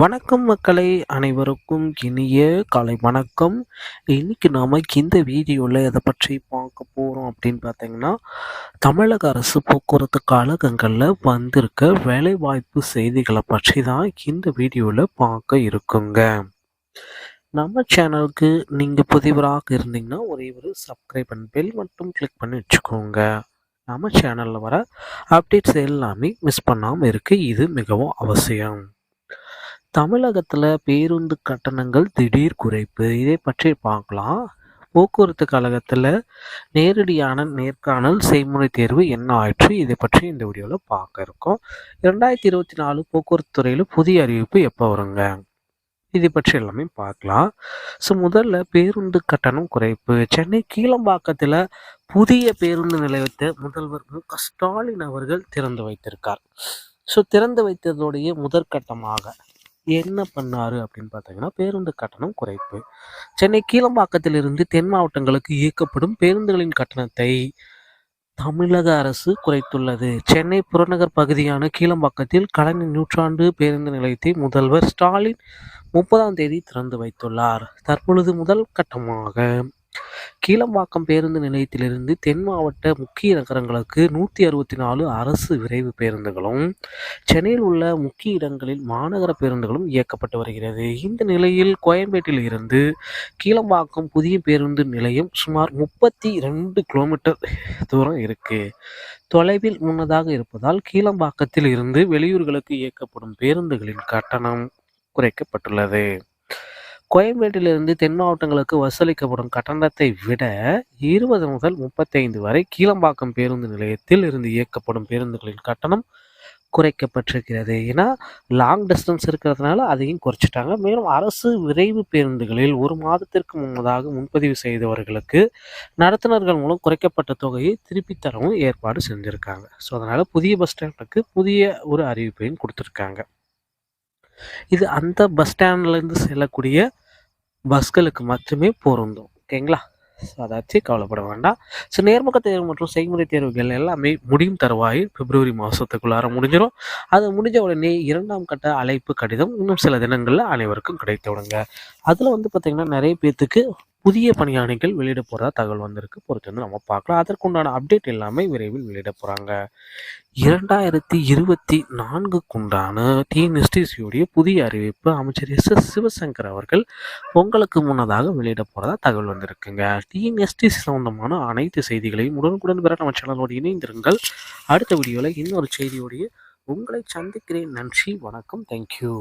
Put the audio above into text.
வணக்கம் மக்களை அனைவருக்கும் இனிய காலை வணக்கம். இன்னைக்கு நாம் இந்த வீடியோவில் எதை பற்றி பார்க்க போகிறோம் அப்படின்னு பார்த்தீங்கன்னா தமிழக அரசு போக்குவரத்து கழகங்களில் வந்திருக்க வேலைவாய்ப்பு செய்திகளை பற்றி தான் இந்த வீடியோவில் பார்க்க இருக்குங்க. நம்ம சேனலுக்கு நீங்கள் புதிவராக இருந்தீங்கன்னா ஒரே ஒரு சப்ஸ்கிரைப் அண்ட் பெல் மட்டும் கிளிக் பண்ணி வச்சுக்கோங்க. நம்ம சேனலில் வர அப்டேட்ஸ் எல்லாமே மிஸ் பண்ணாமல் இருக்குது இது மிகவும் அவசியம். தமிழகத்தில் பேருந்து கட்டணங்கள் திடீர் குறைப்பு. இதை பற்றி பார்க்கலாம். போக்குவரத்து கழகத்தில் நேரடியான நேர்காணல் செய்முறை தேர்வு என்ன ஆயிற்று? இதை பற்றி இந்த வீடியோவில் பார்க்க இருக்கோம். இரண்டாயிரத்தி இருபத்தி நாலு போக்குவரத்து துறையில் புதிய அறிவிப்பு எப்போ வருங்க? இதை பற்றி எல்லாமே பார்க்கலாம். ஸோ முதல்ல பேருந்து கட்டணம் குறைப்பு. சென்னை கீழம்பாக்கத்தில் புதிய பேருந்து நிலையத்தை முதல்வர் மு. க. ஸ்டாலின் அவர்கள் திறந்து வைத்திருக்கார். ஸோ திறந்து வைத்ததோடைய முதற்கட்டமாக என்ன பண்ணாரு அப்படின்னு பார்த்தீங்கன்னா பேருந்து கட்டணம் குறைப்பு. சென்னை கீழம்பாக்கத்திலிருந்து தென் மாவட்டங்களுக்கு இயக்கப்படும் பேருந்துகளின் கட்டணத்தை தமிழக அரசு குறைத்துள்ளது. சென்னை புறநகர் பகுதியான கீழம்பாக்கத்தில் கடந்த நூற்றாண்டு பேருந்து நிலையத்தை முதல்வர் ஸ்டாலின் முப்பதாம் தேதி திறந்து வைத்துள்ளார். தற்பொழுது முதல் கட்டமாக கீழம்பாக்கம் பேருந்து நிலையத்திலிருந்து தென் மாவட்ட முக்கிய நகரங்களுக்கு நூற்றி அறுபத்தி நாலு அரசு விரைவு பேருந்துகளும் சென்னையில் உள்ள முக்கிய இடங்களில் மாநகர பேருந்துகளும் இயக்கப்பட்டு வருகிறது. இந்த நிலையில் கோயம்பேட்டில் இருந்து கீழம்பாக்கம் புதிய பேருந்து நிலையம் சுமார் முப்பத்தி ரெண்டு கிலோமீட்டர் தூரம் இருக்கு. தொலைவில் முன்னதாக இருப்பதால் கீழம்பாக்கத்தில் இருந்து வெளியூர்களுக்கு இயக்கப்படும் பேருந்துகளின் கட்டணம் குறைக்கப்பட்டுள்ளது. கோயம்பேட்டிலிருந்து தென் மாவட்டங்களுக்கு வசூலிக்கப்படும் கட்டணத்தை விட இருபது முதல் முப்பத்தைந்து வரை கீழம்பாக்கம் பேருந்து நிலையத்தில் இருந்து இயக்கப்படும் பேருந்துகளின் கட்டணம் குறைக்கப்பட்டிருக்கிறது. ஏன்னா லாங் டிஸ்டன்ஸ் இருக்கிறதுனால அதையும் குறைச்சிட்டாங்க. மேலும் அரசு விரைவு பேருந்துகளில் ஒரு மாதத்திற்கு முன்னதாக முன்பதிவு செய்தவர்களுக்கு நடத்துனர்கள் மூலம் குறைக்கப்பட்ட தொகையை திருப்பி தரவும் ஏற்பாடு செஞ்சுருக்காங்க. ஸோ அதனால் புதிய பஸ் ஸ்டாண்டுக்கு புதிய ஒரு அறிவிப்பையும் கொடுத்துருக்காங்க. இது அந்த பஸ் ஸ்டாண்ட்லேருந்து செல்லக்கூடிய பஸ்களுக்கு மட்டுமே பொருந்தும் ஓகேங்களா? ஸோ அதாச்சு கவலைப்பட வேண்டாம் ஸோ நேர்முக தேர்வு மற்றும் செய்முறை தேர்வுகள் எல்லாமே முடியும் தருவாயில் பிப்ரவரி மாதத்துக்குள்ளார முடிஞ்சிடும் அது முடிஞ்ச உடனே இரண்டாம் கட்ட அழைப்பு கடிதம் இன்னும் சில தினங்களில் அனைவருக்கும் கிடைத்து விடுங்க. அதில் வந்து பார்த்திங்கன்னா நிறைய பேர்த்துக்கு புதிய பணியாணைகள் வெளியிட போகிறதா தகவல் வந்திருக்கு. பொறுத்து வந்து நம்ம பார்க்கலாம். அதற்குண்டான அப்டேட் எல்லாமே விரைவில் வெளியிட போகிறாங்க இரண்டாயிரத்தி இருபத்தி நான்குக்குண்டான டிஎன்எஸ்டிசியுடைய புதிய அறிவிப்பு அமைச்சர் எஸ் எஸ் சிவசங்கர் அவர்கள் பொங்கலுக்கு முன்னதாக வெளியிட போகிறதா தகவல் வந்திருக்குங்க. டிஎன்எஸ்டிசி சம்பந்தமான அனைத்து செய்திகளையும் உடனுக்குடன் பெற நம்ம சேனலோடு இணைந்திருங்கள். அடுத்த வீடியோவில் இன்னொரு செய்தியோடைய உங்களை சந்திக்கிறேன். நன்றி. வணக்கம். தேங்க்யூ